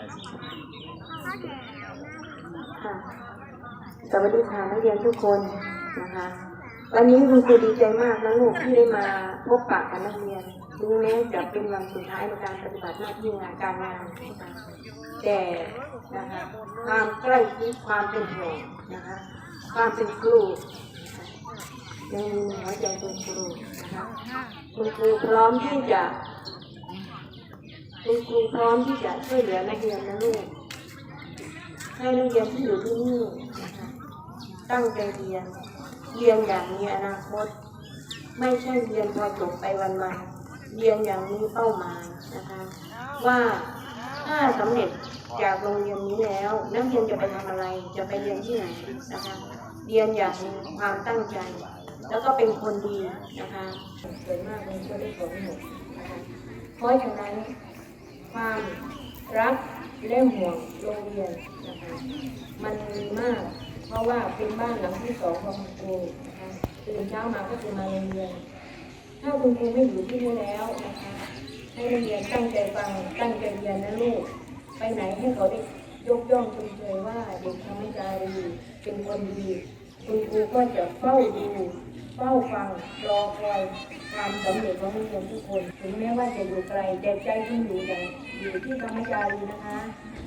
สวัสดีค่ะนักเรียนทุกคนนะคะ วันนี้คุณครูดีใจมากนะลูกที่ได้มาพบปะกับนักเรียนถึงแม้จะเป็นวันสุดท้ายในการปฏิบัติหน้าที่งานการงานแต่นะคะความใกล้ชิดความเป็นห่วงนะคะความเป็นครูในหัวใจเป็นครูนะคะคุณครูพร้อมที่จะ คุณครูพร้อมที่จะช่วยเหลือนักเรียนนะลูกให้นักเรียนที่อยู่ที่นี่นะคะตั้งใจเรียน เรียนอย่างมีอนาคต ไม่ใช่เรียนพอจบไปวันมาเรียนอย่างมีเป้าหมายนะคะ ว่าถ้าสำเร็จจากโรงเรียนนี้แล้วนักเรียนจะไปทำอะไรจะไปเรียนที่ไหนนะคะเรียนอย่างมีความตั้งใจ แล้วก็เป็นคนดีนะคะสวยมากเลยตัวเลขของหนูนะคะเพราะฉะนั้น ความรักและห่วงโรงเรียนนะคะมันมีมาก เพราะว่าเป็นบ้านหลังที่สองของคุณครูนะคะตื่นเช้ามาก็คือมาโรงเรียน ถ้าคุณครูไม่อยู่ที่นี่แล้วนะคะให้นักเรียนตั้งใจฟังตั้งใจเรียนนะลูกไปไหนให้เขาได้ยกย่องชมเชยว่าเด็กทำให้จารีเป็นคนดี คุณครูก็จะเฝ้าดูเฝ้าฟังรอคอยความสำเร็จของนักเรียนทุกคน ถึงแม้ว่าจะอยู่ไกลแต่ใจคุณอยู่อย่างอยู่ที่ธรรมจารีนะคะ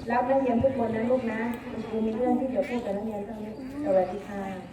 รักนักเรียนทุกคนนะลูกนะ คุณครูมีเรื่องที่จะพูดกับนักเรียนเท่านี้สวัสดีค่ะ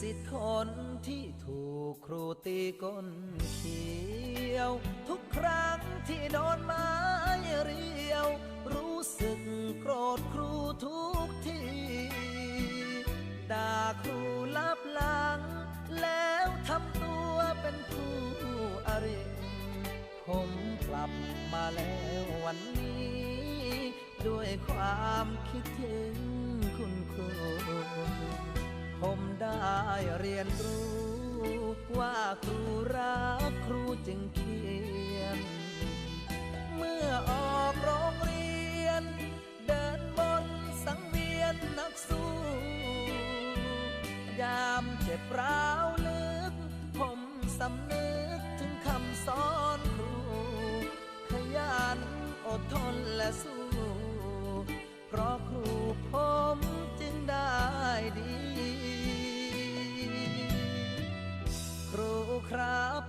สิทธิ์คนที่ถูกครูตีก้นเขียว ทุกครั้งที่โดนไม้เรียว รู้สึกโกรธครูทุกทีด่าครูลับหลัง แล้วทำตัวเป็นผู้อริผมกลับมาแล้ววันนี้ ด้วยความคิดถึง เรียนรู้ ว่าครูรักครูจึงเขียน เมื่อออกโรงเรียน เดินบนสังเวียนนักสู้ ยามเจ็บร้าวลึก ผมสำนึกถึงคำสอนครู ขยันอดทนและสู้ เพราะครู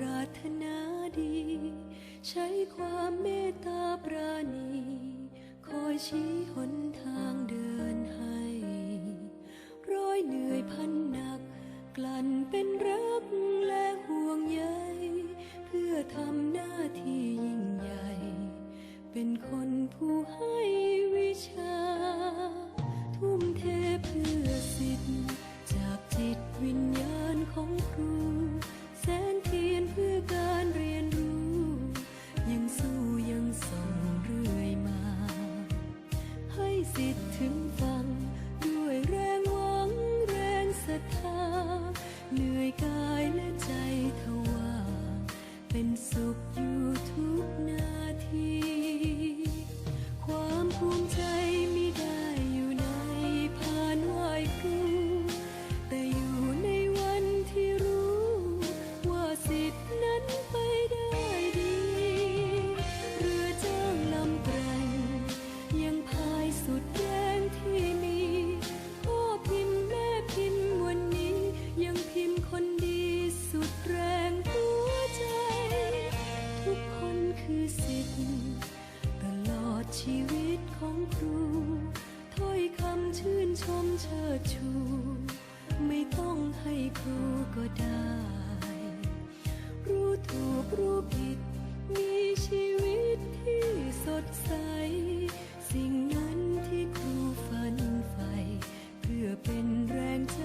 รารถนาดี ใช้ความเมตตาปราณี คอยชี้หน ไม่ต้องให้ครูก็ได้ รู้ถูกรู้ผิด มีชีวิตที่สดใส สิ่งนั้นที่ครูฝันใฝ่เพื่อเป็นแรงใจ